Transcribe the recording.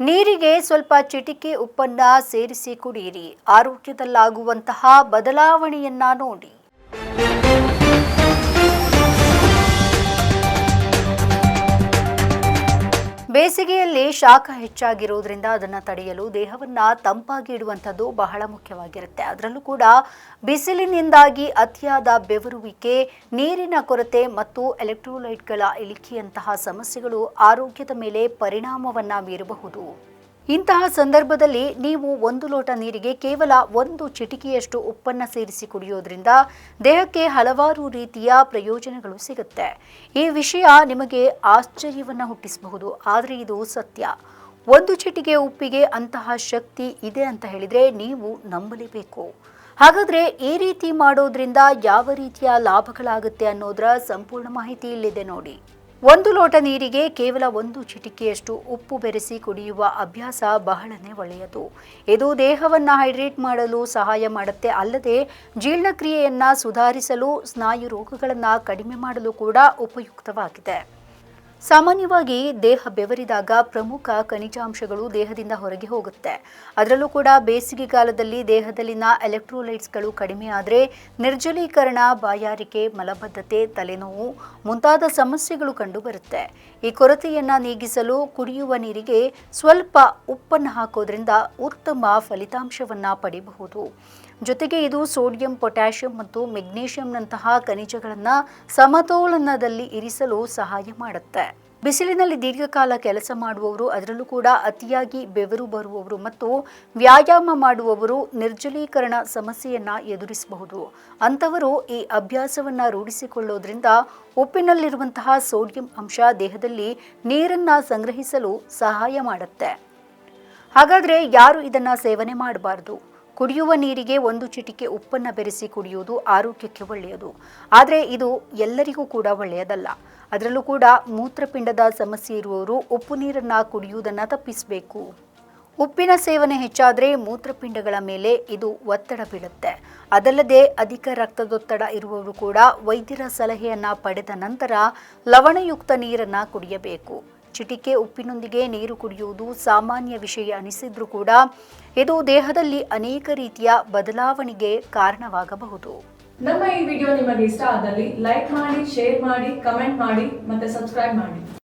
ನೀರಿಗೆ ಸ್ವಲ್ಪ ಚಿಟಿಕೆ ಉಪ್ಪನ್ನ ಸೇರಿಸಿ ಕುಡಿಯಿರಿ ಆರೋಗ್ಯದಲ್ಲಾಗುವಂತಹ ಬದಲಾವಣೆಯನ್ನ ನೋಡಿ. ಬೇಸಿಗೆಯಲ್ಲಿ ಶಾಖ ಹೆಚ್ಚಾಗಿರುವುದರಿಂದ ಅದನ್ನು ತಡೆಯಲು ದೇಹವನ್ನ ತಂಪಾಗಿ ಇಡುವಂಥದ್ದು ಬಹಳ ಮುಖ್ಯವಾಗಿರುತ್ತೆ. ಅದರಲ್ಲೂ ಕೂಡ ಬಿಸಿಲಿನಿಂದಾಗಿ ಅತಿಯಾದ ಬೆವರುವಿಕೆ, ನೀರಿನ ಕೊರತೆ ಮತ್ತು ಎಲೆಕ್ಟ್ರೋಲೈಟ್ಗಳ ಇಳಿಕೆಯಂತಹ ಸಮಸ್ಯೆಗಳು ಆರೋಗ್ಯದ ಮೇಲೆ ಪರಿಣಾಮವನ್ನು ಬೀರಬಹುದು. ಇಂತಹ ಸಂದರ್ಭದಲ್ಲಿ ನೀವು ಒಂದು ಲೋಟ ನೀರಿಗೆ ಕೇವಲ ಒಂದು ಚಿಟಿಕೆಯಷ್ಟು ಉಪ್ಪನ್ನು ಸೇರಿಸಿ ಕುಡಿಯೋದ್ರಿಂದ ದೇಹಕ್ಕೆ ಹಲವಾರು ರೀತಿಯ ಪ್ರಯೋಜನಗಳು ಸಿಗುತ್ತೆ. ಈ ವಿಷಯ ನಿಮಗೆ ಆಶ್ಚರ್ಯವನ್ನು ಹುಟ್ಟಿಸಬಹುದು, ಆದರೆ ಇದು ಸತ್ಯ. ಒಂದು ಚಿಟಿಕೆ ಉಪ್ಪಿಗೆ ಅಂತಹ ಶಕ್ತಿ ಇದೆ ಅಂತ ಹೇಳಿದರೆ ನೀವು ನಂಬಲೇಬೇಕು. ಹಾಗಾದರೆ ಈ ರೀತಿ ಮಾಡೋದ್ರಿಂದ ಯಾವ ರೀತಿಯ ಲಾಭಗಳಾಗುತ್ತೆ ಅನ್ನೋದರ ಸಂಪೂರ್ಣ ಮಾಹಿತಿ ಇಲ್ಲಿದೆ ನೋಡಿ. ಒಂದು ಲೋಟ ನೀರಿಗೆ ಕೇವಲ ಒಂದು ಚಿಟಿಕೆಯಷ್ಟು ಉಪ್ಪು ಬೆರೆಸಿ ಕುಡಿಯುವ ಅಭ್ಯಾಸ ಬಹಳನೇ ಒಳ್ಳೆಯದು. ಇದು ದೇಹವನ್ನು ಹೈಡ್ರೇಟ್ ಮಾಡಲು ಸಹಾಯ ಮಾಡುತ್ತೆ. ಅಲ್ಲದೆ ಜೀರ್ಣಕ್ರಿಯೆಯನ್ನು ಸುಧಾರಿಸಲು ಸ್ನಾಯು ರೋಗಗಳನ್ನು ಕಡಿಮೆ ಮಾಡಲು ಕೂಡ ಉಪಯುಕ್ತವಾಗಿದೆ. ಸಾಮಾನ್ಯವಾಗಿ ದೇಹ ಬೆವರಿದಾಗ ಪ್ರಮುಖ ಖನಿಜಾಂಶಗಳು ದೇಹದಿಂದ ಹೊರಗೆ ಹೋಗುತ್ತೆ. ಅದರಲ್ಲೂ ಕೂಡ ಬೇಸಿಗೆಗಾಲದಲ್ಲಿ ದೇಹದಲ್ಲಿನ ಎಲೆಕ್ಟ್ರೋಲೈಟ್ಸ್ಗಳು ಕಡಿಮೆ ಆದರೆ ನಿರ್ಜಲೀಕರಣ, ಬಾಯಾರಿಕೆ, ಮಲಬದ್ಧತೆ, ತಲೆನೋವು ಮುಂತಾದ ಸಮಸ್ಯೆಗಳು ಕಂಡುಬರುತ್ತೆ. ಈ ಕೊರತೆಯನ್ನು ನೀಗಿಸಲು ಕುಡಿಯುವ ನೀರಿಗೆ ಸ್ವಲ್ಪ ಉಪ್ಪನ್ನು ಹಾಕೋದ್ರಿಂದ ಉತ್ತಮ ಫಲಿತಾಂಶವನ್ನು ಪಡೆಯಬಹುದು ಜೊತೆಗೆ ಇದು ಸೋಡಿಯಂ, ಪೊಟ್ಯಾಷಿಯಂ ಮತ್ತು ಮೆಗ್ನೀಷಿಯಂನಂತಹ ಖನಿಜಗಳನ್ನು ಸಮತೋಲನದಲ್ಲಿ ಇರಿಸಲು ಸಹಾಯ ಮಾಡುತ್ತೆ. ಬಿಸಿಲಿನಲ್ಲಿ ದೀರ್ಘಕಾಲ ಕೆಲಸ ಮಾಡುವವರು, ಅದರಲ್ಲೂ ಕೂಡ ಅತಿಯಾಗಿ ಬೆವರು ಬರುವವರು ಮತ್ತು ವ್ಯಾಯಾಮ ಮಾಡುವವರು ನಿರ್ಜಲೀಕರಣ ಸಮಸ್ಯೆಯನ್ನ ಎದುರಿಸಬಹುದು. ಅಂಥವರು ಈ ಅಭ್ಯಾಸವನ್ನ ರೂಢಿಸಿಕೊಳ್ಳೋದ್ರಿಂದ ಉಪ್ಪಿನಲ್ಲಿರುವಂತಹ ಸೋಡಿಯಂ ಅಂಶ ದೇಹದಲ್ಲಿ ನೀರನ್ನ ಸಂಗ್ರಹಿಸಲು ಸಹಾಯ ಮಾಡುತ್ತೆ. ಹಾಗಾದ್ರೆ ಯಾರು ಇದನ್ನ ಸೇವನೆ ಮಾಡಬಾರದು? ಕುಡಿಯುವ ನೀರಿಗೆ ಒಂದು ಚಿಟಿಕೆ ಉಪ್ಪನ್ನು ಬೆರೆಸಿ ಕುಡಿಯುವುದು ಆರೋಗ್ಯಕ್ಕೆ ಒಳ್ಳೆಯದು. ಆದರೆ ಇದು ಎಲ್ಲರಿಗೂ ಕೂಡ ಒಳ್ಳೆಯದಲ್ಲ. ಅದರಲ್ಲೂ ಕೂಡ ಮೂತ್ರಪಿಂಡದ ಸಮಸ್ಯೆ ಇರುವವರು ಉಪ್ಪು ನೀರನ್ನು ಕುಡಿಯುವುದನ್ನು ತಪ್ಪಿಸಬೇಕು. ಉಪ್ಪಿನ ಸೇವನೆ ಹೆಚ್ಚಾದರೆ ಮೂತ್ರಪಿಂಡಗಳ ಮೇಲೆ ಇದು ಒತ್ತಡ ಬೀಳುತ್ತೆ. ಅದಲ್ಲದೆ ಅಧಿಕ ರಕ್ತದೊತ್ತಡ ಇರುವವರು ಕೂಡ ವೈದ್ಯರ ಸಲಹೆಯನ್ನು ಪಡೆದ ನಂತರ ಲವಣಯುಕ್ತ ನೀರನ್ನು ಕುಡಿಯಬೇಕು. ಚಿಟಿಕೆ ಉಪ್ಪಿನೊಂದಿಗೆ ನೀರು ಕುಡಿಯುವುದು ಸಾಮಾನ್ಯ ವಿಷಯ ಅನಿಸಿದ್ರೂ ಕೂಡ ಇದು ದೇಹದಲ್ಲಿ ಅನೇಕ ರೀತಿಯ ಬದಲಾವಣೆಗೆ ಕಾರಣವಾಗಬಹುದು. ನಮ್ಮ ಈ ವಿಡಿಯೋ ನಿಮಗೆ ಇಷ್ಟ ಆದಲ್ಲಿ ಲೈಕ್ ಮಾಡಿ, ಶೇರ್ ಮಾಡಿ, ಕಮೆಂಟ್ ಮಾಡಿ ಮತ್ತೆ ಸಬ್ಸ್ಕ್ರೈಬ್ ಮಾಡಿ.